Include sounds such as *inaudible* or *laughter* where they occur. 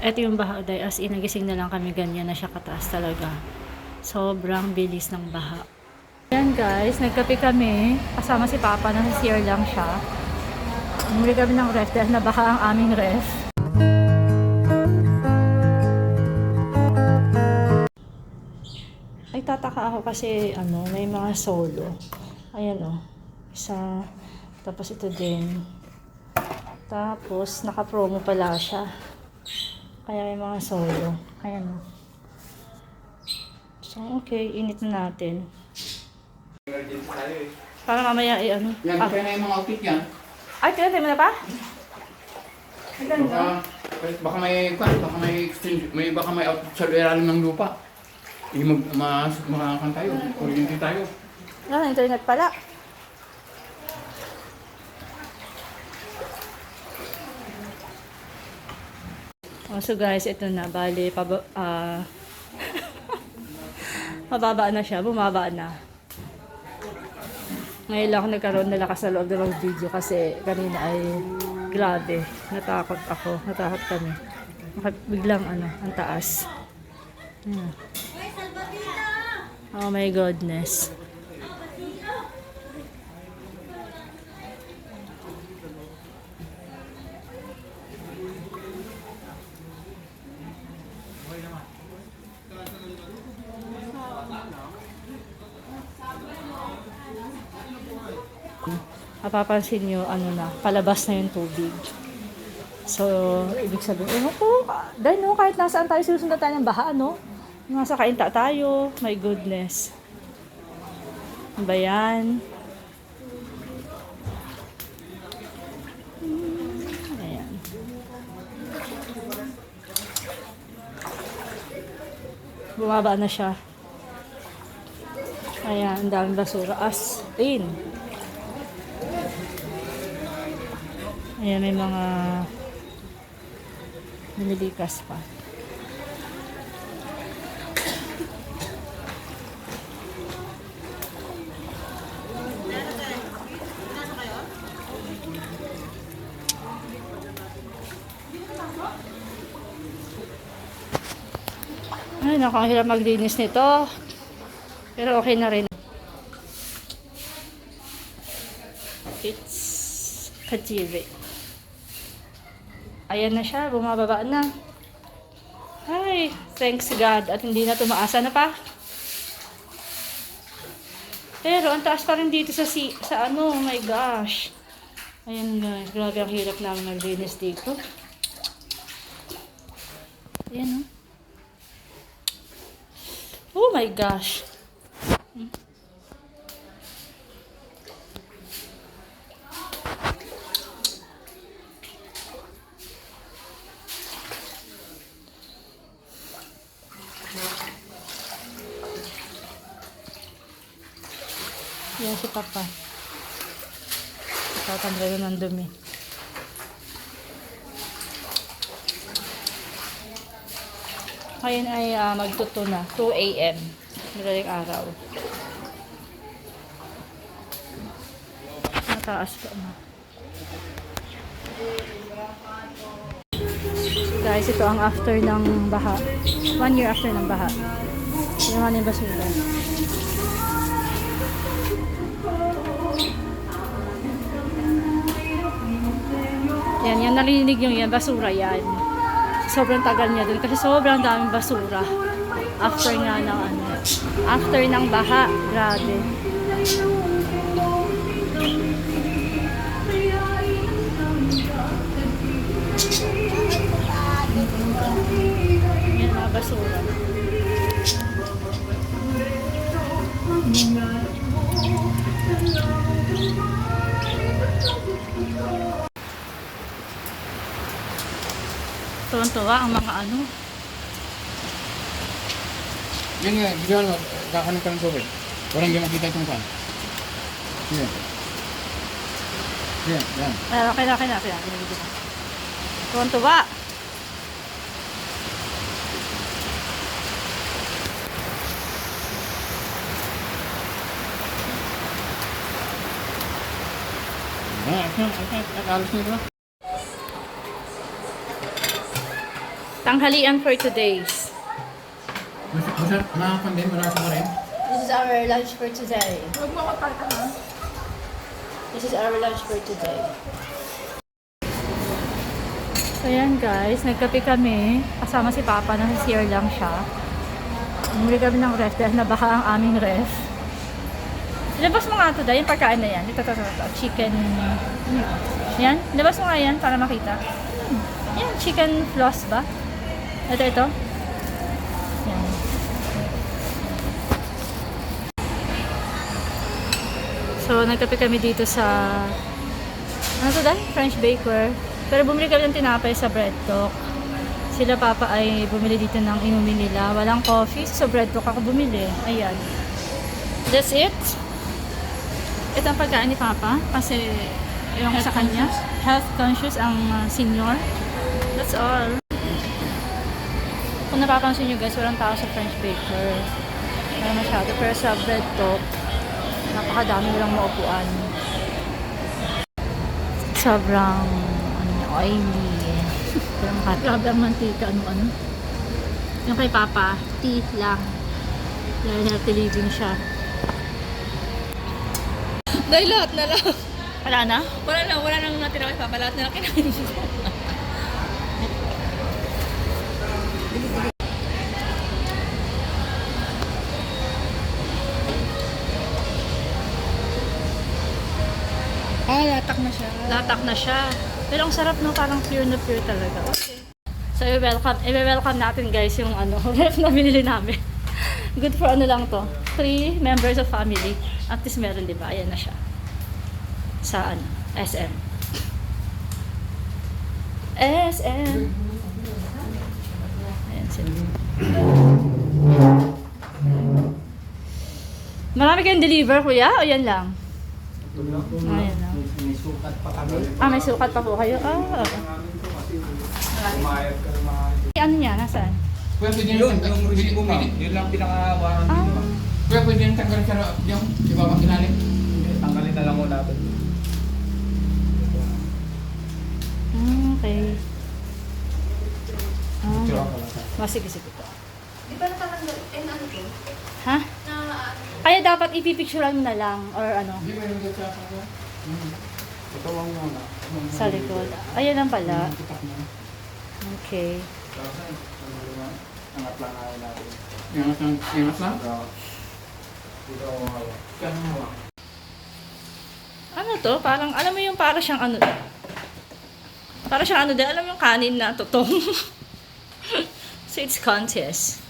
Ito yung baha day. As in, nagising na lang kami ganyan na siya kataas talaga. Sobrang bilis ng baha. Yan guys, nagkape kami. Kasama si Papa, nasa CR lang siya. Bumili kami ng ref dahil nabaha ang aming ref. Ay, tataka ako kasi ano, may mga solo. Ayan o. Isa. Tapos ito din. Tapos, naka-promo pala siya. Kaya may mga solo. Ayan o. So, okay. Init na natin. Para mamaya ay ano. Yan, Ah, kaya na yung mga outfit yan. ay, tinatay mo na pa? Ang ganda. Baka, baka may, baka may exchange, may, baka may outfit sa ilalim ng lupa. Hindi mag, mas, makakan tayo, kuryente tayo. Ah, internet pala. Oh, so guys, ito na. Bali, paba, ah, *laughs* mababa na siya. Bumaba na. Ngayon lang ako nagkaroon na lakas sa loob ng video kasi kanina ay grabe. Natakot ako. Natakot kami. Biglang ano, ang taas. Hmm. Oh my goodness. Mapapansin nyo, ano na, palabas na yung tubig. So, ibig sabihin, ewan ko, dahil no, kahit nasaan tayo, sinusundan tayo ng baha, no? Nasa kainta tayo, my goodness. Ano ba yan? Bumaba na siya. Ayan, ang daming basura. As in. Ayan, may mga nililikas pa. Ay, nakahirap maglinis nito. Pero okay na rin. It's Kajiri. Ayan na siya, bumababa na. Ay, thanks God. At hindi na tumaasa na pa. Pero ang taas pa rin dito sa si sa ano, oh my gosh. Ayan guys, grabe ang hirap namin maglinis dito. Ayan oh. Oh my gosh. Yan si Papa. Tatanggal na ng dumi. Ngayon ay ah, magtuto na. 2 a.m. Madaling araw. Mataas pa na. Guys, ito ang after ng baha. One year after ng baha. Yung yung basura. Yan, yan narinig yung yan, basura yan. Sobrang tagal niya dun kasi sobrang daming basura. After nga ng ano, after ng baha, grabe. Yan mga basura. Tuwan-tuwa ang mga ano. Yan nga, bigyan mo, kakanin ka ng tubig. Walang hindi makita itong kan. Yan. Yan, yan. Ay, okay na, okay na. Okay na. Tuwan-tuwa. Ah, ito, ito, ito, alas nito. Tanghalian for today's. Masarap, masarap, nakakpan din, wala sa rin. This is our lunch for today. Huwag mo ako. This is our lunch for today. So yan guys, nagkape kami. Kasama si Papa, nasa CR lang siya. Bumili kami ng ref dahil nabaha ang aming ref. Ilabas mo nga ito dahil yung pagkain na yan. Ito, ito, ito, ito. Chicken. Yan. Ilabas mo nga yan para makita. Hmm. Yan, chicken floss ba? Ito, ito. Yan. So, nagkape kami dito sa ano to dahil? French Baker. Pero bumili kami ng tinapay sa Bread Talk. Sila papa ay bumili dito ng inumin nila. Walang coffee. So, Bread Talk ako bumili. Ayan. That's it. Ito ang pagkain ni Papa. Kasi, yung sa kanya. Health conscious ang uh, senior. That's all. Kung napapansin nyo guys, walang tao sa French Baker. Wala masyado. Pero sa Bread Talk, napakadami nilang maupuan. Sobrang ano, oily. Pero maka- Grabe ang mantika, ano-ano. Yung kay Papa, tea lang. Dahil healthy living siya. Dahil lahat na lang. Wala na? Wala na, wala nang natira kay Papa. Lahat na lang kinain ko. Ah, latak na siya. Latak na siya. Pero ang sarap no, parang pure na pure talaga. Okay. So, i-welcome, i-welcome natin guys yung ano, *laughs* ref na binili namin. Good for ano lang to. Three members of family. At least meron, di ba? Ayan na siya. Sa ano, SM. SM. Ayan sila. Marami kayong deliver, kuya? O yan lang? Ayan. May sukat pa kami. Ah, may sukat pa po kayo? Ah. Umayag ka mga... Ano niya? Nasaan? Kuya, pwede Yun, nang yung receipt mo pwede- Yun lang pinaka-warranty Ah. ma'am. Kuya, pwede nang tanggalin sa yung ibaba ilalim. Hindi, Tanggalin na lang mo natin. Hmm, okay. Ah, ako lang. oh, sige, sige po. Di ba natatanggal? Eh, ano to? Ha? Na, Kaya dapat ipipicturean mo na lang or ano, Hindi ba yung sa kuya? Ito lang muna. sa likod. Ayun lang pala. Mo. Okay. Angat lang natin natin. Yangas lang, yangas lang. So, Dito ako hawak. Kaya mo. Ano to? Parang, alam mo yung para siyang ano, para siyang ano din, alam mo yung kanin na totong. *laughs* so it's contest.